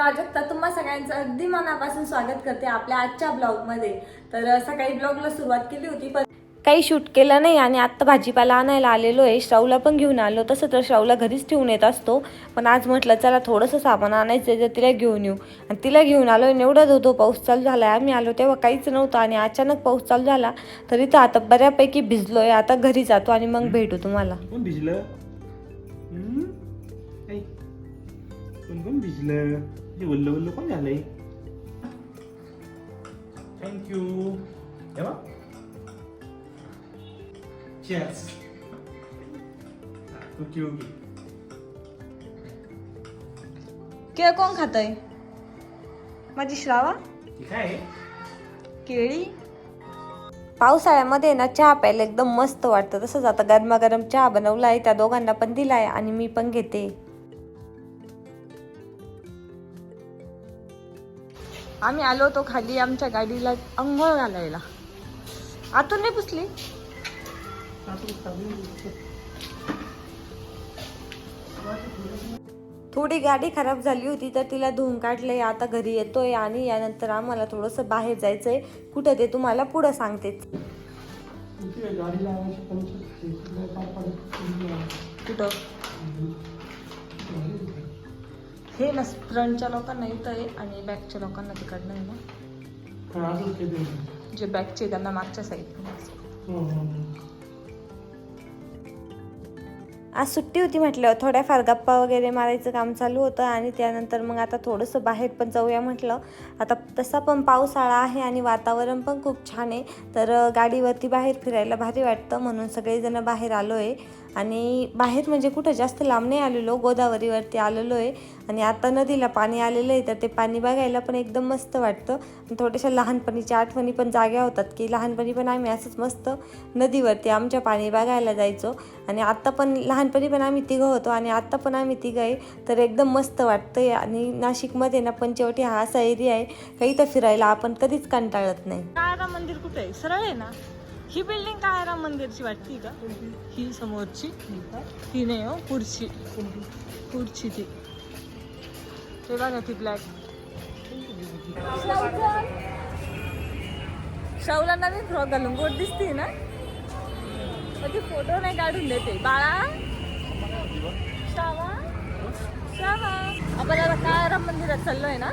प्राजक्ता तुम्हा सगळ्यांचं अगदी मनापासून स्वागत करते आपल्या आजच्या ब्लॉगमध्ये. तर सकाळी ब्लॉगला सुरुवात केली होती पण काही शूट केलं नाही आणि आत्ता भाजीपाला आणायला आलेलो आहे. श्रावला पण घेऊन आलो. तसं तर श्रावला घरीच ठेवून येत असतो. पण आज म्हटलं चला थोडंसं सामान आणायचं आहे तर तिला घेऊन येऊ. आणि तिला घेऊन आलो आणि एवढा धोधो पाऊस चालू झाला आम्ही आलो तेव्हा काहीच नव्हतं आणि अचानक पाऊस चालू झाला तरी तर आता बऱ्यापैकी भिजलो आहे आता घरी जातो आणि मग भेटू तुम्हाला. भिजलं? भिजलं? हे वल्ल वल्ल कोण झालंय थँक्यू तेव्हा चेअर्स ओके ओके केळ कोण खातय माझी श्रावा काय आहे? केळी पावसाळ्यामध्ये ना चहा प्यायला एकदम मस्त वाटतं. तसंच आता गरमागरम चहा बनवला आहे त्या दोघांना पण दिलाय आणि मी पण घेते. आम्ही आलो होतो खाली आमच्या गाडीला अंघोळ घालायला. आतून नाही पुसली? थोडी गाडी खराब झाली होती तर तिला धुवून काढले आता घरी येतोय आणि यानंतर आम्हाला थोडंसं बाहेर जायचंय. कुठं ते तुम्हाला पुढं सांगतेच कुठं? हे ना फ्रंटच्या लोकांना इथं आहे आणि बॅकच्या लोकांना तिकडनं आहे ना. जे बॅकचे त्यांना मागच्या साईड आज सुट्टी होती म्हटलं थोड्याफार गप्पा वगैरे मारायचं काम चालू होतं आणि त्यानंतर मग आता थोडंसं बाहेर पण जाऊया म्हटलं. आता तसा पण पावसाळा आहे आणि वातावरण पण खूप छान आहे. तर गाडीवरती बाहेर फिरायला भारी वाटतं म्हणून सगळेजण बाहेर आलो आहे आणि बाहेर म्हणजे कुठं जास्त लांब नाही आलेलो गोदावरीवरती आलेलो आहे आणि आता नदीला पाणी आलेलं आहे तर ते पाणी बघायला पण एकदम मस्त वाटतं. आणि थोड्याशा लहानपणीच्या आठवणी पण जाग्या होतात की लहानपणी पण आम्ही असंच मस्त नदीवरती आमच्या पाणी बघायला जायचो. आणि आत्ता पण लहानपणी पण आम्ही तिघं होतो आणि आत्ता पण आम्ही तिघं आहे तर एकदम मस्त वाटतं आहे आणि नाशिकमध्ये ना पंचवटी हा असा एरिया आहे का इथं फिरायला आपण कधीच कंटाळत नाही. मंदिर कुठे आहे? सरळ आहे ना? ही बिल्डिंग काळाराम मंदिरची वाटती का? ही समोरची. ती नाही हो पुढची. पुढची. ती. ते बघा ती ब्लॅक शावला नवीन फ्रॉक घालून गोड दिसते ना? मग ती फोटो नाही काढून देते. बाळा. श्रावा श्रावा आपण आता काळाराम मंदिरात चाललोय ना?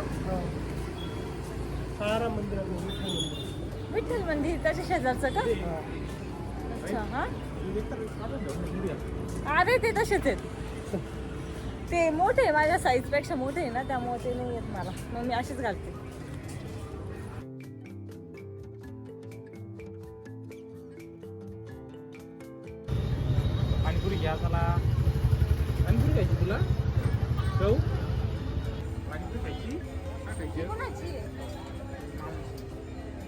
विठ्ठल मंदिर त्याच्या शेजारचं का? अच्छा हा? अरे ते तसेच आहेत. ते मोठे आहे माझ्या साईजपेक्षा मोठे आहे ना त्यामुळे ते नाही येत मला. मग मी अशीच घालते. पाणीपुरी घ्या चला. पाणीपुरी खायची तुला? जाऊ पाणीपुरी खायची? का खायची? कोणाची आहे?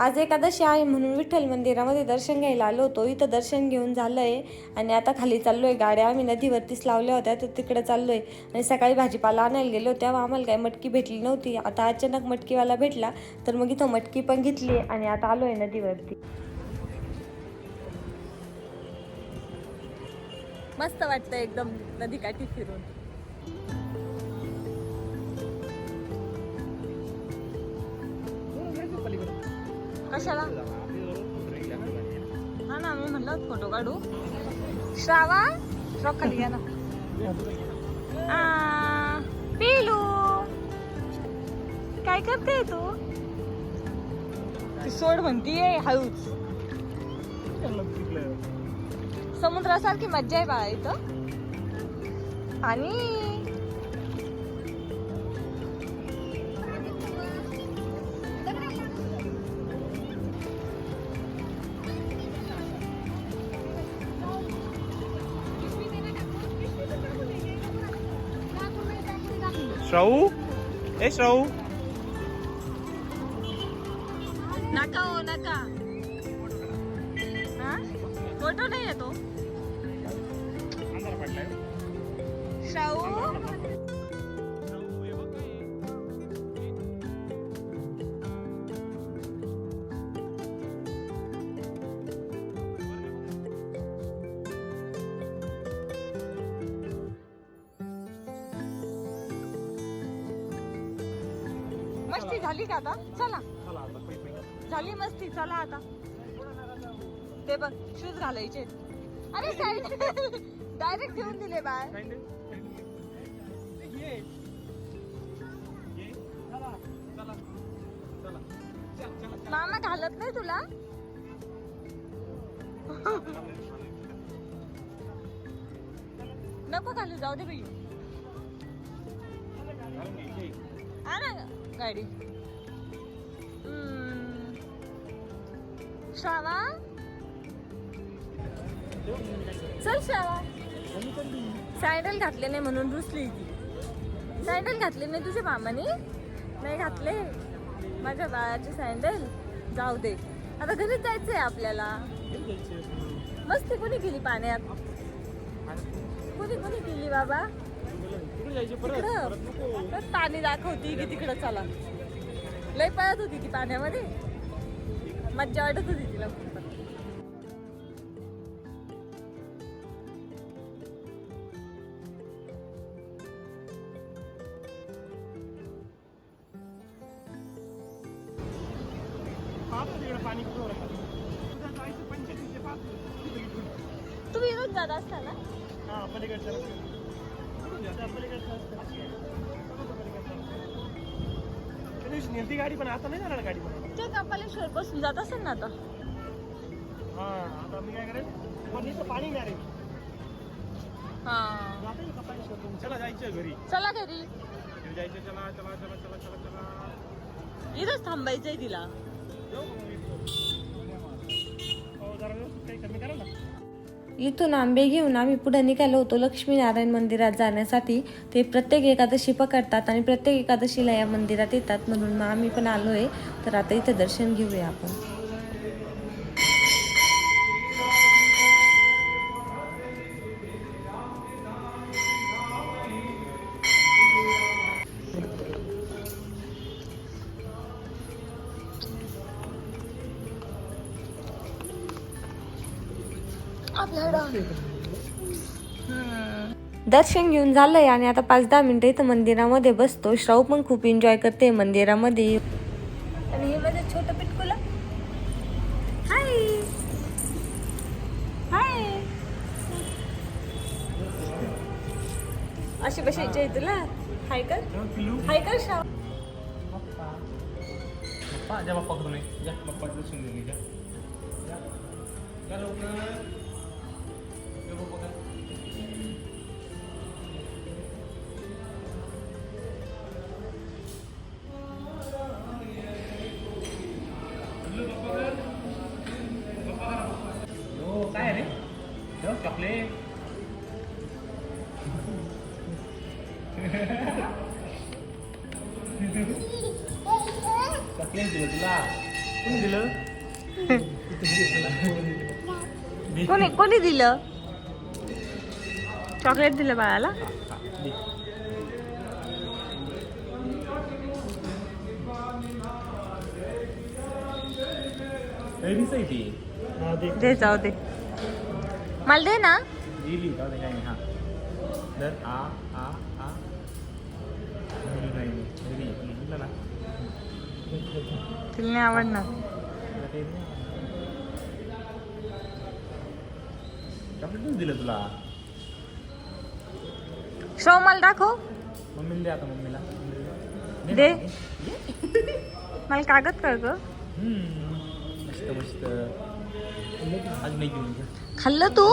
आज एकादशी आहे म्हणून विठ्ठल मंदिरामध्ये दर्शन घ्यायला आलो होतो. इथं दर्शन घेऊन झालंय आणि आता खाली चाललोय. गाड्या आम्ही नदीवरतीच लावल्या होत्या तर तिकडे चाललोय. आणि सकाळी भाजीपाला आणायला गेलो तेव्हा आम्हाला काही मटकी भेटली नव्हती. आता अचानक मटकीवाला भेटला तर मग इथं मटकी पण घेतली आणि आता आलोय नदीवरती. मस्त वाटतं एकदम नदीकाठी फिरून. कशाला? हा ना मी म्हणलं फोटो काढू. श्रावा? श्रॉक खाली घ्या ना. पिलू. काय करते तू? ती सोड म्हणतीये हळूच समुद्रासारखी मज्जा आहे बाळा इथं. आणि Raúl. ¿Es Raúl? Naka o Naka. ¿Cuánto tiene. मस्ती झाली का आता? चला. झाली मस्ती चला आता. ते बघ शूज घालायचे. अरे डायरेक्ट घेऊन दिले बाय. मामा घालत नाही तुला? नको घालू जाऊ दे बाई. ना गाडी? श्रावा चल श्रावा सँडल घातले नाही म्हणून रुसली ती. सँडल घातले नाही तुझ्या मामाने? नाही घातले. माझ्या बाळाचे सँडल जाऊ दे. आता घरीच जायचंय आपल्याला. मस्ती कोणी केली पाण्यात? कोणी कोणी केली बाबा? तिकडं? तर पाणी दाखवती की तिकडं चला. लय पळत होती ती पाण्यामध्ये मज्जा वाटत होती तिला. नेलती गाडी पण आता नाही जाणार गाडी पण. ते कपालेश्वर पासून जात असेल ना आता. हा आता मी काय करेल पण इथं पाणी नाही रे. हा. जाता येईल कपालेश्वरतून. चला जायचं घरी. चला घरी. जायचं चला चला चला चला चला चला. इथंच थांबायचंय तिला. जाऊ का मग इथून आंबे घेऊन आम्ही पुढे निघालो होतो लक्ष्मीनारायण मंदिरात जाण्यासाठी. ते प्रत्येक एकादशी पकडतात आणि प्रत्येक एकादशीला या मंदिरात येतात म्हणून मग आम्ही पण आलो आहे तर आता इथं दर्शन घेऊया आपण. दर्शन घेऊन झालंय आणि आता पाच दहा मिनिटं इथं मंदिरामध्ये बसतो. श्राऊ पण खूप एन्जॉय करते मंदिरामध्ये. आणि हे माझं छोटं पिटकुला. हाय हाय अशी बसायची आहे तुला? हाय कर. हाय कर श्राव पप्पा जा पप्पा कडून ये. जा पप्पा दर्शन घेऊन ये, जा. जा. लवकर. जा कोणी कोणी दिलं? चॉकलेट दिलं बाळाला? दे. जाऊ दे. मला दे ना. दिली जाऊ दे काही नाही हा दर आ आ आ नाही, नाही, नाही. दिली. दिलं ना तिला नाही आवडणार चॉकलेट दिलं तुला. श्रव मला दाखव. मम्मीला दे आता मम्मीला. दे मला कागद कर ग. मस्त मस्त. अजून एक घेऊन. खाल्लं तू.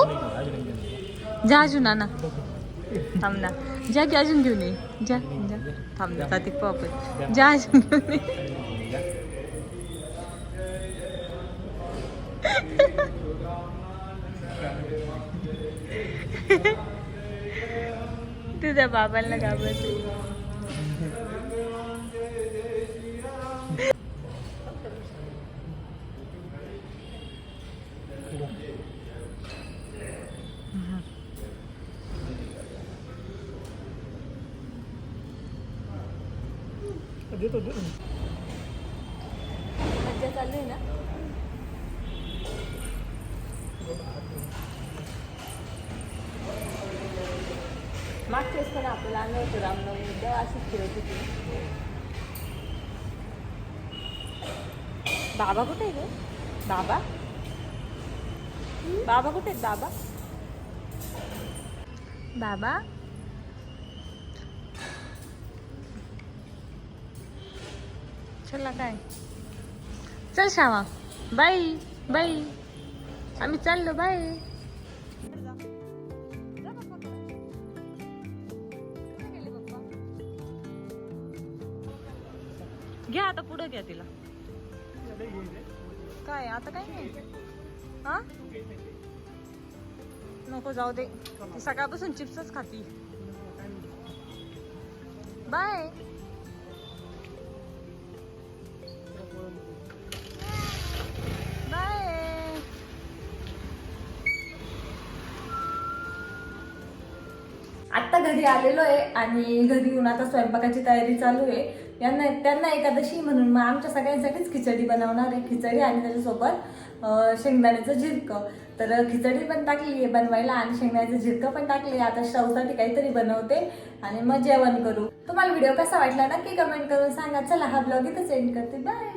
जा अजून ना थांब ना. जा की अजून घेऊन ये. जा जा. थांब ना जाते आपण जा. अजून घेऊन ये. अजून बाबांना घाबरते देतो देतो मज्जा चालू आहे ना मागच्या वेळेस पण आपल्याला आणलं होतं रामनवमी. तेव्हा अशीच फिरत होती. बाबा कुठे आहे ग? बाबा? बाबा कुठे आहेत बाबा? बाबा? चला काय? चल श्यामा. बाई बाई. आम्ही चाललो बाई. घ्या घ्या तिला. काय आता काय नाही? हा? नको जाऊ दे. ती सकाळपासून चिप्सच खाती. बाय. घरी आलेलो आहे आणि घरी येऊन आता स्वयंपाकाची तयारी चालू आहे. यांना त्यांना एकादशी म्हणून मग आमच्या सगळ्यांसाठीच खिचडी बनवणार आहे. खिचडी आणि त्याच्यासोबत शेंगदाण्याचं झिरकं. तर खिचडी पण टाकली आहे बनवायला आणि शेंगदाण्याचं झिरकं पण टाकले आता शवसाठी काहीतरी बनवते आणि मग जेवण करू. तुम्हाला व्हिडिओ कसा वाटला नक्की कमेंट करून सांगा. चला हा ब्लॉग इथंच सेंड करते. बाय